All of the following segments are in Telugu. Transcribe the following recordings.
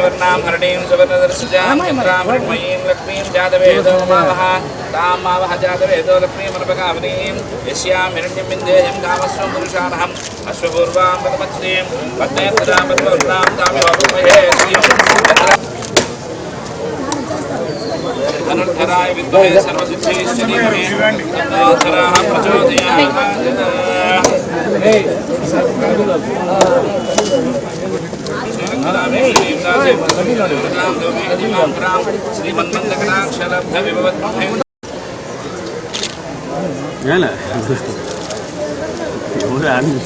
वर्णां हरणीं सुवर्णदर्शजां ब्राह्मणीं लक्ष्मीं जातवेदो मावः तां मावः जातवेदो लक्ष्मीमर्पकामनीं यस्यां हिरण्यं विन्देयं कामस्व पुरुषाणहम् अश्वपूर्वां पदमच्छीं पत्ने सदां पद्मवर्णां तामिवमहे धनुर्धराय विद्महे सर्वसिद्धिश्चरीमहे धराः प्रचोदयाः لا لا هو عامل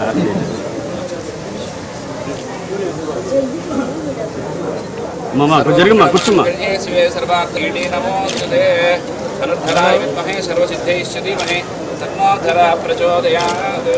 عارفين మామ కొంచెం జరిగమ్మా కూర్చోమ్మా. శివే సర్వార్థీడే విద్మహే సర్వసిద్ధైశ్చ ధీమహి తన్నోధర ప్రచోదయాత్.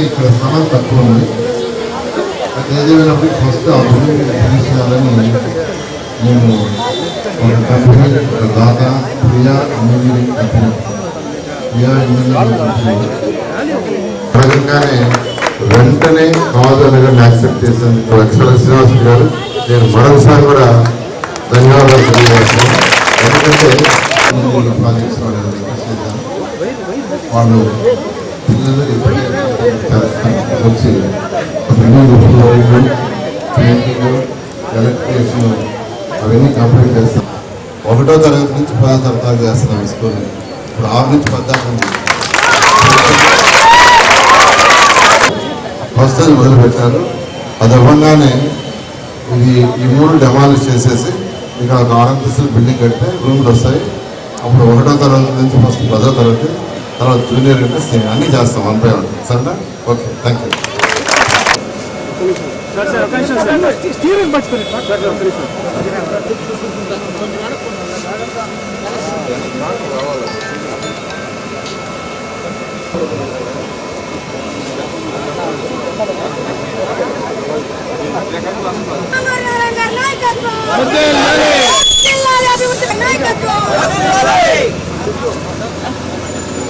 అయితే ఇక్కడ స్థలం తక్కువ ఉన్నాయి అది ఏదైనప్పటికీ ఫస్ట్ ఆ భూమిని తీసేయాలని మేము ఒక కంపెనీ ఒక దాత Priya engineering company Priya engineering అడగంగానే వెంటనే కావాలని అనగానే యాక్సెప్ట్ చేసినందుకు లక్ష్మణ శ్రీనివాస్ గారు నేను మరొకసారి కూడా ధన్యవాదాలు తెలియజేస్తున్నాను. ఎందుకంటే ప్రాజెక్ట్స్ వాళ్ళు వాళ్ళు పిల్లలు ఇప్పటికే వచ్చి అవన్నీ కంప్లీట్ చేస్తాం. ఒకటో తరగతి నుంచి పదో తరగతి దాకా చేస్తున్నాం స్కూల్. ఇప్పుడు ఆరు నుంచి పద్దాకా ఫస్ట్ అది మొదలుపెట్టారు. అది అవ్వగానే ఇది ఈ మూడు డెమాలిష్ చేసేసి ఇక ఒక ఆరంతస్తులు బిల్డింగ్ కడితే రూమ్లు వస్తాయి. అప్పుడు ఒకటో తరగతి నుంచి ఫస్ట్ పదో తరగతి తర్వాత జూనియర్ అంటే సీనియర్ అన్నీ చేస్తాం వన్ బై వన్ సరేనా? ఓకే థ్యాంక్ యూ నారాయణ నాయకత్వం జిల్లాల అభివృద్ధి నాయకత్వం జై నారాయణ జై నారాయణ సార్ జై నారాయణ సార్ జై నారాయణ సార్ జిల్లాల అభివృద్ధి ప్రదాత నారాయణ గారి నాయకత్వం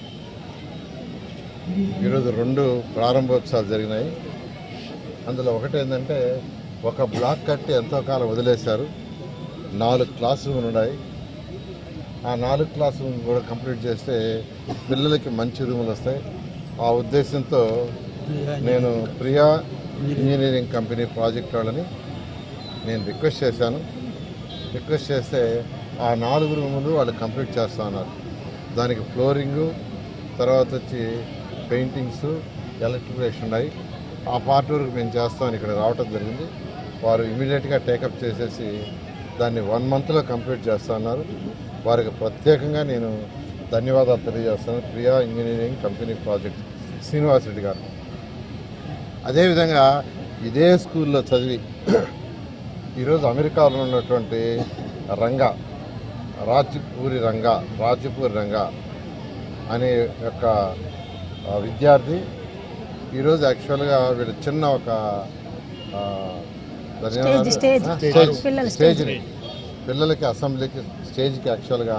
ఈరోజు రెండు ప్రారంభోత్సవాలు జరిగినాయి. అందులో ఒకటి ఏంటంటే ఒక బ్లాక్ కట్టి ఎంతో కాలం వదిలేశారు. నాలుగు క్లాస్ రూమ్లు ఉన్నాయి. ఆ నాలుగు క్లాస్ రూమ్ కూడా కంప్లీట్ చేస్తే పిల్లలకి మంచి రూములు వస్తాయి. ఆ ఉద్దేశంతో నేను ప్రియా ఇంజనీరింగ్ కంపెనీ ప్రాజెక్ట్ వాళ్ళని నేను రిక్వెస్ట్ చేశాను. రిక్వెస్ట్ చేస్తే ఆ నాలుగు రూములు వాళ్ళు కంప్లీట్ చేస్తా ఉన్నారు. దానికి ఫ్లోరింగు తర్వాత వచ్చి పెయింటింగ్స్ ఎలక్ట్రిఫికేషన్ ఉన్నాయి. ఆ పార్ట్ వరకు మేము చేస్తామని ఇక్కడ రావటం జరిగింది. వారు ఇమీడియట్గా టేకప్ చేసేసి దాన్ని వన్ మంత్లో కంప్లీట్ చేస్తున్నారు వారికి ప్రత్యేకంగా నేను ధన్యవాదాలు తెలియజేస్తాను. Priya engineering company project Srinivas Reddy garu. అదేవిధంగా ఇదే స్కూల్లో చదివి ఈరోజు అమెరికాలో ఉన్నటువంటి రంగా రాజ్పూరి రంగ రాజ్పూరి రంగా అనే యొక్క విద్యార్థి ఈరోజు యాక్చువల్గా వీళ్ళు చిన్న ఒక స్టేజ్ని పిల్లలకి అసెంబ్లీకి స్టేజ్కి యాక్చువల్గా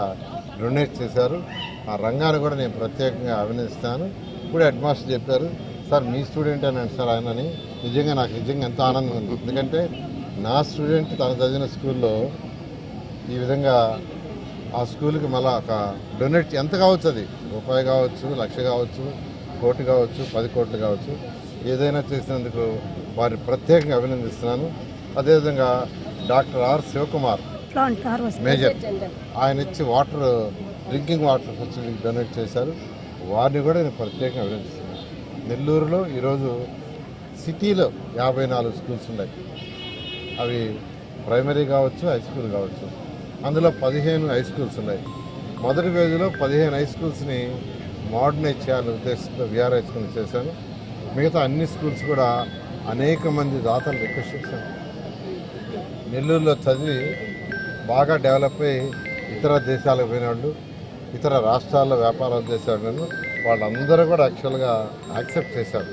డొనేట్ చేశారు. ఆ రంగాన్ని కూడా నేను ప్రత్యేకంగా అభినందిస్తాను. ఇప్పుడు హెడ్ మాస్టర్ చెప్పారు సార్ మీ స్టూడెంట్ అని సార్ ఆయనని. నిజంగా నాకు నిజంగా ఎంతో ఆనందం ఉంది. ఎందుకంటే నా స్టూడెంట్ తను చదివిన స్కూల్లో ఈ విధంగా ఆ స్కూల్కి మళ్ళీ ఒక డొనేట్ ఎంత కావచ్చు అది? రూపాయి కావచ్చు లక్ష కావచ్చు కోటి కావచ్చు పది కోట్లు కావచ్చు ఏదైనా చేసినందుకు వారిని ప్రత్యేకంగా అభినందిస్తున్నాను. అదేవిధంగా డాక్టర్ ఆర్ శివకుమార్ మేజర్. ఆయన ఇచ్చి water drinking water facility donate చేశారు. వారిని కూడా నేను ప్రత్యేకంగా అభినందిస్తున్నాను. నెల్లూరులో ఈరోజు సిటీలో యాభై నాలుగు స్కూల్స్ ఉన్నాయి. అవి ప్రైమరీ కావచ్చు హై స్కూల్ కావచ్చు. అందులో పదిహేను హై స్కూల్స్ ఉన్నాయి. మొదటి పేజీలో పదిహేను హై స్కూల్స్ని మోడర్నైజ్ చేయాలనే ఉద్దేశంతో విఆర్ హై చేశాను. మిగతా అన్ని స్కూల్స్ కూడా అనేక మంది దాతలు రిక్వెస్ట్ చేశాను నెల్లూరులో చదివి బాగా డెవలప్ అయ్యి ఇతర దేశాలకు పోయిన వాళ్ళు ఇతర రాష్ట్రాల్లో వ్యాపారాలు చేసేవాళ్ళు వాళ్ళందరూ కూడా యాక్చువల్గా యాక్సెప్ట్ చేశారు.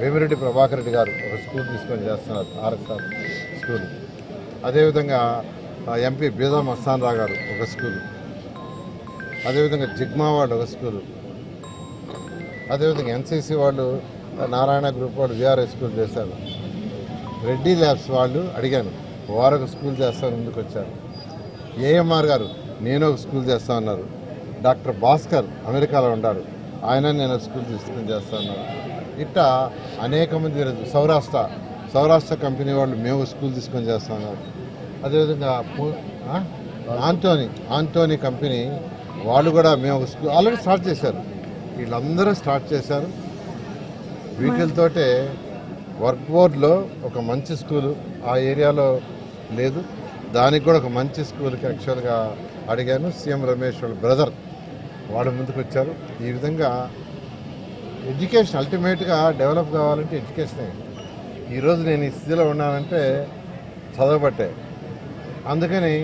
వేమిరెడ్డి ప్రభాకర్ రెడ్డి గారు ఒక స్కూల్ తీసుకొని చేస్తున్నారు ఆర్ఎస్ఆర్ స్కూల్. అదేవిధంగా ఆ, ఎంపీ బీదా మస్తాన్ రావు గారు ఒక స్కూల్. అదేవిధంగా జిగ్మా వాళ్ళు ఒక స్కూల్. అదేవిధంగా ఎన్సీసీ వాళ్ళు నారాయణ గ్రూప్ వాళ్ళు విఆర్ఎస్ స్కూల్ చేశారు. రెడ్డి ల్యాబ్స్ వాళ్ళు అడిగాను వారు ఒక స్కూల్ చేస్తాను ముందుకు వచ్చారు? ఏఎంఆర్ గారు నేను ఒక స్కూల్ చేస్తా ఉన్నారు డాక్టర్ భాస్కర్ అమెరికాలో ఉన్నాడు ఆయన నేను స్కూల్ తీసుకుని చేస్తా ఉన్నారు ఇట్టా అనేక మంది సౌరాష్ట్ర సౌరాష్ట్ర కంపెనీ వాళ్ళు మేము స్కూల్ తీసుకొని చేస్తా ఉన్నారు అదేవిధంగా ఆంటోని ఆంటోనీ ఆంటోనీ కంపెనీ వాళ్ళు కూడా మేము ఒక స్కూల్ ఆల్రెడీ స్టార్ట్ చేశారు. వీళ్ళందరూ స్టార్ట్ చేశారు. వీటితోటే వర్క్ బోర్డ్లో ఒక మంచి స్కూలు ఆ ఏరియాలో లేదు. దానికి కూడా ఒక మంచి స్కూల్కి యాక్చువల్గా అడిగాను సీఎం రమేష్ వాళ్ళ బ్రదర్ వాళ్ళు ముందుకు వచ్చారు. ఈ విధంగా ఎడ్యుకేషన్ అల్టిమేట్గా డెవలప్ కావాలంటే ఎడ్యుకేషనే ఈరోజు నేను ఈ స్థితిలో ఉన్నానంటే చదవబట్టే. అందుకని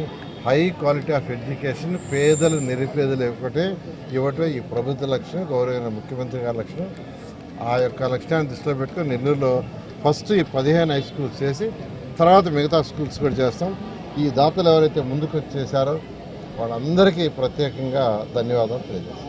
హై క్వాలిటీ ఆఫ్ ఎడ్యుకేషన్ పేదలు నిరుపేదలు ఒకటే ఇవ్వటమే ఈ ప్రభుత్వ లక్ష్యం గౌరవమైన ముఖ్యమంత్రి గారి లక్ష్యం. ఆ యొక్క లక్ష్యాన్ని దృష్టిలో పెట్టుకొని నెల్లూరులో ఫస్ట్ ఈ పదిహేను హై స్కూల్స్ చేసి తర్వాత మిగతా స్కూల్స్ కూడా చేస్తాం. ఈ దాతలు ఎవరైతే ముందుకు వచ్చేసారో చేశారో వాళ్ళందరికీ ప్రత్యేకంగా ధన్యవాదాలు తెలియజేస్తాం.